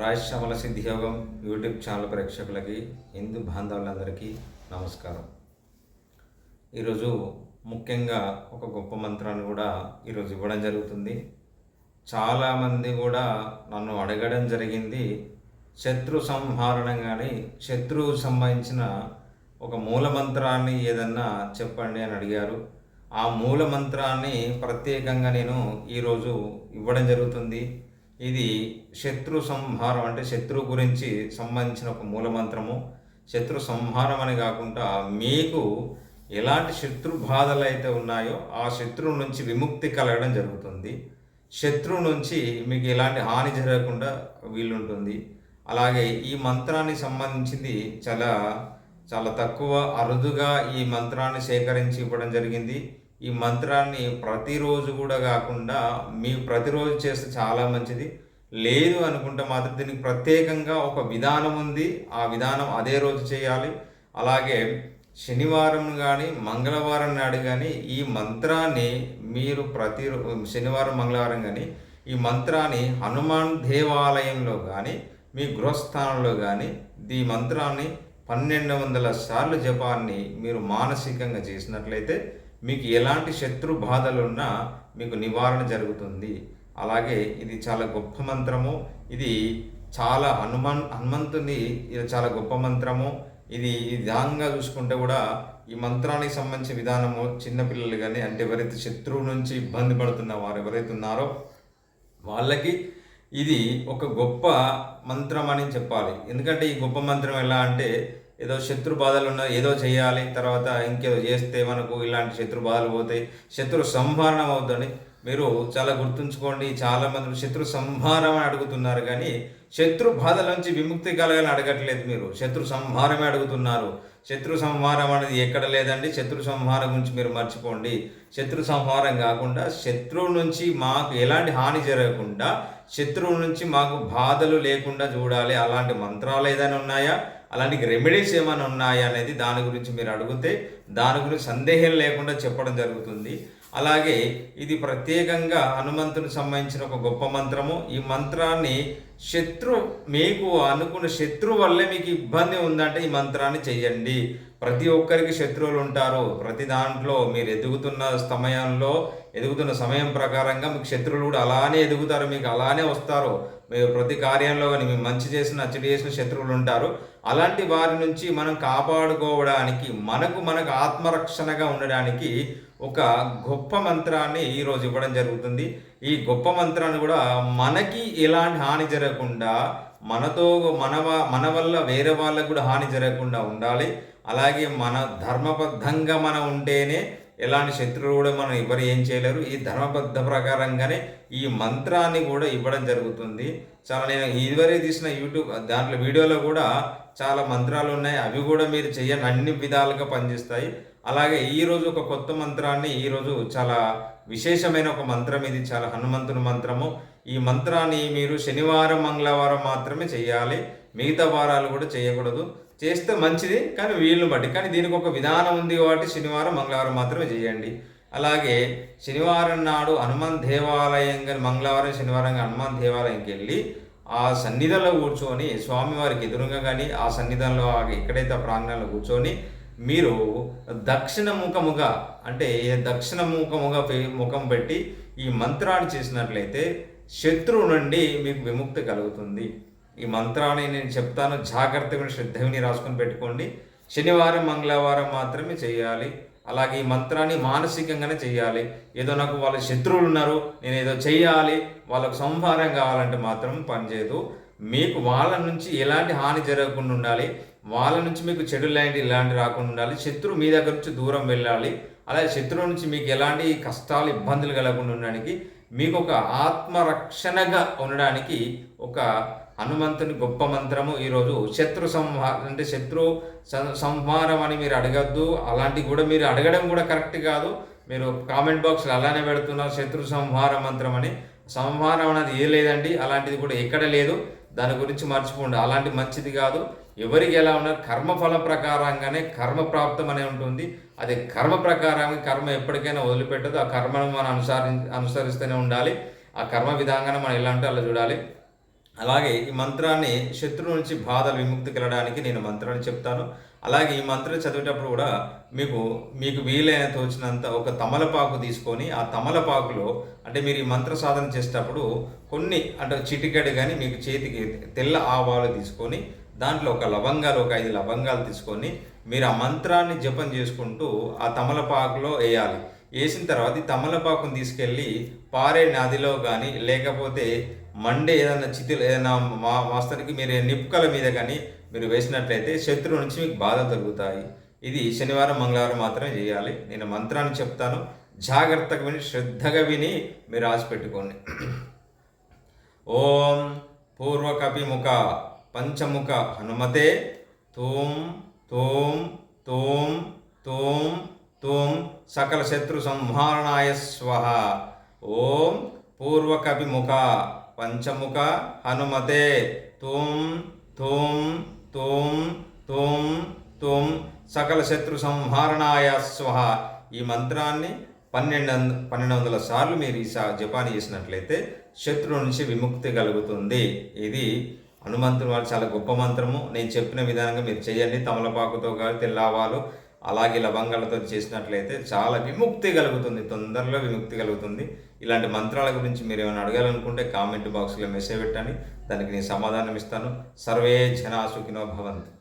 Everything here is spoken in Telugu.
రాజశ్యామల సిద్ధియోగం యూట్యూబ్ ఛానల్ ప్రేక్షకులకి హిందూ బాంధవులందరికీ నమస్కారం. ఈరోజు ముఖ్యంగా ఒక గొప్ప మంత్రాన్ని కూడా ఈరోజు ఇవ్వడం జరుగుతుంది. చాలామంది కూడా నన్ను అడగడం జరిగింది శత్రు సంహారణం కానీ శత్రువు సంబంధించిన ఒక మూల మంత్రాన్ని ఏదన్నా చెప్పండి అని అడిగారు. ఆ మూల మంత్రాన్ని ప్రత్యేకంగా నేను ఈరోజు ఇవ్వడం జరుగుతుంది. ఇది శత్రు సంహారం అంటే శత్రువు గురించి సంబంధించిన ఒక మూల మంత్రము శత్రు సంహారం అని కాకుండా మీకు ఎలాంటి శత్రు బాధలు అయితే ఉన్నాయో ఆ శత్రువు నుంచి విముక్తి కలగడం జరుగుతుంది. శత్రువు నుంచి మీకు ఎలాంటి హాని జరగకుండా వీలుంటుంది. అలాగే ఈ మంత్రానికి సంబంధించింది చాలా చాలా తక్కువ అరుదుగా ఈ మంత్రాన్ని సేకరించి ఇవ్వడం జరిగింది. ఈ మంత్రాన్ని ప్రతిరోజు కూడా కాకుండా మీ ప్రతిరోజు చేస్తే చాలా మంచిది. లేదు అనుకుంటే మాత్రం దీనికి ప్రత్యేకంగా ఒక విధానం ఉంది. ఆ విధానం అదే రోజు చేయాలి. అలాగే శనివారం కానీ మంగళవారం నాడు కానీ ఈ మంత్రాన్ని మీరు ప్రతి శనివారం మంగళవారం కానీ ఈ మంత్రాన్ని హనుమాన్ దేవాలయంలో కానీ మీ గృహస్థానంలో కానీ ఈ మంత్రాన్ని పన్నెండు వందల సార్లు జపాన్ని మీరు మానసికంగా చేసినట్లయితే మీకు ఎలాంటి శత్రు బాధలున్నా మీకు నివారణ జరుగుతుంది. అలాగే ఇది చాలా గొప్ప మంత్రము. ఇది చాలా హనుమన్ హనుమంతుని ఇది చాలా గొప్ప మంత్రము. ఇది విధానంగా చూసుకుంటే కూడా ఈ మంత్రానికి సంబంధించిన విధానము చిన్నపిల్లలు కానీ అంటే ఎవరైతే శత్రువు నుంచి ఇబ్బంది పడుతున్న వారు ఎవరైతే ఉన్నారో వాళ్ళకి ఇది ఒక గొప్ప మంత్రం అని చెప్పాలి. ఎందుకంటే ఈ గొప్ప మంత్రం ఎలా అంటే ఏదో శత్రు బాధలు ఉన్న ఏదో చేయాలి తర్వాత ఇంకేదో చేస్తే మనకు ఇలాంటి శత్రు బాధలు పోతాయి. శత్రు సంహారణం అవుతుంది. మీరు చాలా గుర్తుంచుకోండి చాలామంది శత్రు సంహారం అని అడుగుతున్నారు కానీ శత్రు బాధల నుంచి విముక్తి కలగాలని అడగట్లేదు మీరు. శత్రు సంహారమే అడుగుతున్నారు. శత్రు సంహారం అనేది ఎక్కడ లేదండి? శత్రు సంహారం గురించి మీరు మర్చిపోండి. శత్రు సంహారం కాకుండా శత్రువు నుంచి మాకు ఎలాంటి హాని జరగకుండా శత్రువు నుంచి మాకు బాధలు లేకుండా చూడాలి. అలాంటి మంత్రాలు ఏదైనా ఉన్నాయా? అలాంటి రెమెడీస్ ఏమైనా ఉన్నాయా అనేది దాని గురించి మీరు అడిగితే దాని గురించి సందేహం లేకుండా చెప్పడం జరుగుతుంది. అలాగే ఇది ప్రత్యేకంగా హనుమంతునికి సంబంధించిన ఒక గొప్ప మంత్రము. ఈ మంత్రాన్ని శత్రు మీకు అనుకున్న శత్రు వల్లే మీకు ఇబ్బంది ఉందంటే ఈ మంత్రాన్ని చెయ్యండి. ప్రతి ఒక్కరికి శత్రువులు ఉంటారు. ప్రతి దాంట్లో మీరు ఎదుగుతున్న సమయంలో ఎదుగుతున్న సమయం ప్రకారంగా మీకు శత్రువులు కూడా అలానే ఎదుగుతారు మీకు అలానే వస్తారు. మీరు ప్రతి కార్యంలో కానీ మీరు మంచి చేసిన చెడు చేసిన శత్రువులు ఉంటారు. అలాంటి వారి నుంచి మనం కాపాడుకోవడానికి మనకు మనకు ఆత్మరక్షణగా ఉండడానికి ఒక గొప్ప మంత్రాన్ని ఈరోజు ఇవ్వడం జరుగుతుంది. ఈ గొప్ప మంత్రాన్ని కూడా మనకి ఎలాంటి హాని జరగకుండా మనతో మన మన వల్ల వేరే వాళ్ళకు కూడా హాని జరగకుండా ఉండాలి. అలాగే మన ధర్మబద్ధంగా మనం ఉంటేనే ఎలాంటి శత్రువులు కూడా మనం ఎవరు ఏం చేయలేరు. ఈ ధర్మబద్ధ ప్రకారంగానే ఈ మంత్రాన్ని కూడా ఇవ్వడం జరుగుతుంది. చాలా నేను ఇదివరే తీసిన యూట్యూబ్ దాంట్లో వీడియోలో కూడా చాలా మంత్రాలు ఉన్నాయి. అవి కూడా మీరు చేయని అన్ని విధాలుగా పనిచేస్తాయి. అలాగే ఈరోజు ఒక కొత్త మంత్రాన్ని ఈరోజు చాలా విశేషమైన ఒక మంత్రం ఇది చాలా హనుమంతుని మంత్రము. ఈ మంత్రాన్ని మీరు శనివారం మంగళవారం మాత్రమే చేయాలి. మిగతా వారాలు కూడా చేయకూడదు. చేస్తే మంచిది కానీ వీళ్ళు బట్టి. కానీ దీనికి ఒక విధానం ఉంది కాబట్టి శనివారం మంగళవారం మాత్రమే చేయండి. అలాగే శనివారం నాడు హనుమాన్ దేవాలయం కానీ మంగళవారం శనివారం హనుమాన్ దేవాలయంకి వెళ్ళి ఆ సన్నిధిలో కూర్చొని స్వామివారికి ఎదురుగా కానీ ఆ సన్నిధిలో ఎక్కడైతే ఆ ప్రాంగణంలో కూర్చొని మీరు దక్షిణ ముఖముగా అంటే దక్షిణ ముఖముగా ముఖం పెట్టి ఈ మంత్రాన్ని చేసినట్లయితే శత్రువు నుండి మీకు విముక్తి కలుగుతుంది. ఈ మంత్రాన్ని నేను చెప్తాను జాగ్రత్తగా విని రాసుకొని పెట్టుకోండి. శనివారం మంగళవారం మాత్రమే చేయాలి. అలాగే ఈ మంత్రాన్ని మానసికంగానే చేయాలి. ఏదో నాకు వాళ్ళ శత్రువులు ఉన్నారు నేను ఏదో చేయాలి వాళ్ళకు సంహారం కావాలంటే మాత్రం పనిచేయదు. మీకు వాళ్ళ నుంచి ఎలాంటి హాని జరగకుండా ఉండాలి. వాళ్ళ నుంచి మీకు చెడు లాంటి ఇలాంటి రాకుండా ఉండాలి. శత్రువు మీ దగ్గర నుంచి దూరం వెళ్ళాలి. అలాగే శత్రువు నుంచి మీకు ఎలాంటి కష్టాలు ఇబ్బందులు కలగకుండా ఉండడానికి మీకు ఒక ఆత్మరక్షణగా ఉండడానికి ఒక హనుమంతుని గొప్ప మంత్రము ఈరోజు శత్రు సంహారం అంటే శత్రు సంహారం అని మీరు అడగద్దు. అలాంటివి కూడా మీరు అడగడం కూడా కరెక్ట్ కాదు. మీరు కామెంట్ బాక్స్లో అలానే పెడుతున్నారు శత్రు సంహార మంత్రం అని. సంహారం అనేది ఏ లేదండి. అలాంటిది కూడా ఎక్కడ లేదు. దాని గురించి మర్చిపోండి. అలాంటి మంచిది కాదు. ఎవరికి ఎలా ఉన్నారు కర్మఫల ప్రకారంగానే కర్మ ప్రాప్తం అనే ఉంటుంది. అది కర్మ ప్రకారంగా కర్మ ఎప్పటికైనా వదిలిపెట్టదు. ఆ కర్మను మనం అనుసరి అనుసరిస్తూనే ఉండాలి. ఆ కర్మ విధానంగా మనం ఎలా అంటే అలా చూడాలి. అలాగే ఈ మంత్రాన్ని శత్రువు నుంచి బాధలు విముక్తి కలడానికి నేను మంత్రాన్ని చెప్తాను. అలాగే ఈ మంత్రం చదివేటప్పుడు కూడా మీకు మీకు వీలైన తోచినంత ఒక తమలపాకు తీసుకొని ఆ తమలపాకులో అంటే మీరు ఈ మంత్ర సాధన చేసేటప్పుడు కొన్ని అంటే చిటికెడు కానీ మీకు చేతికి తెల్ల ఆవాలు తీసుకొని దాంట్లో ఒక లవంగాలు ఒక ఐదు లవంగాలు తీసుకొని మీరు ఆ మంత్రాన్ని జపం చేసుకుంటూ ఆ తమలపాకులో వేయాలి. వేసిన తర్వాత ఈ తమలపాకుని తీసుకెళ్ళి పారే నదిలో కానీ లేకపోతే మండే ఏదైనా చితిలో ఏదైనా మా మాస్తరికి మీరు నిప్పుకల మీద కానీ మీరు వేసినట్లయితే శత్రువు నుంచి మీకు బాధ తగ్గుతాయి ఇది శనివారం మంగళవారం మాత్రమే చేయాలి. నేను మంత్రాన్ని చెప్తాను. జాగ్రత్తగా విని శ్రద్ధగా విని మీరు ఆశపెట్టుకోండి ఓం పూర్వకపిముఖ పంచముఖ హనుమతే తూం తూం తూం తూం తూం సకల శత్రు సంహారణాయ స్వహ. ఓం పూర్వకపిముఖ పంచముఖ హనుమతే తుం తుం తోం తోం తోం సకల శత్రు సంహారణాయ స్వహ. ఈ మంత్రాన్ని పన్నెండు వంద పన్నెండు వందల సార్లు మీరు ఈ సా జపాని చేసినట్లయితే శత్రువు నుంచి విముక్తి కలుగుతుంది. ఇది హనుమంతుడు వారు చాలా గొప్ప మంత్రము. నేను చెప్పిన విధానంగా మీరు చేయండి. తమలపాకుతో కానీ తెల్లావాలు అలాగే లవంగాలతో చేసినట్లయితే చాలా విముక్తి కలుగుతుంది తొందరలో విముక్తి కలుగుతుంది. ఇలాంటి మంత్రాల గురించి మీరు ఏమైనా అడగాలనుకుంటే కామెంట్ బాక్స్లో మెసేజ్ పెట్టండి. దానికి నేను సమాధానం ఇస్తాను. సర్వే జనా సుఖినో భవంతు.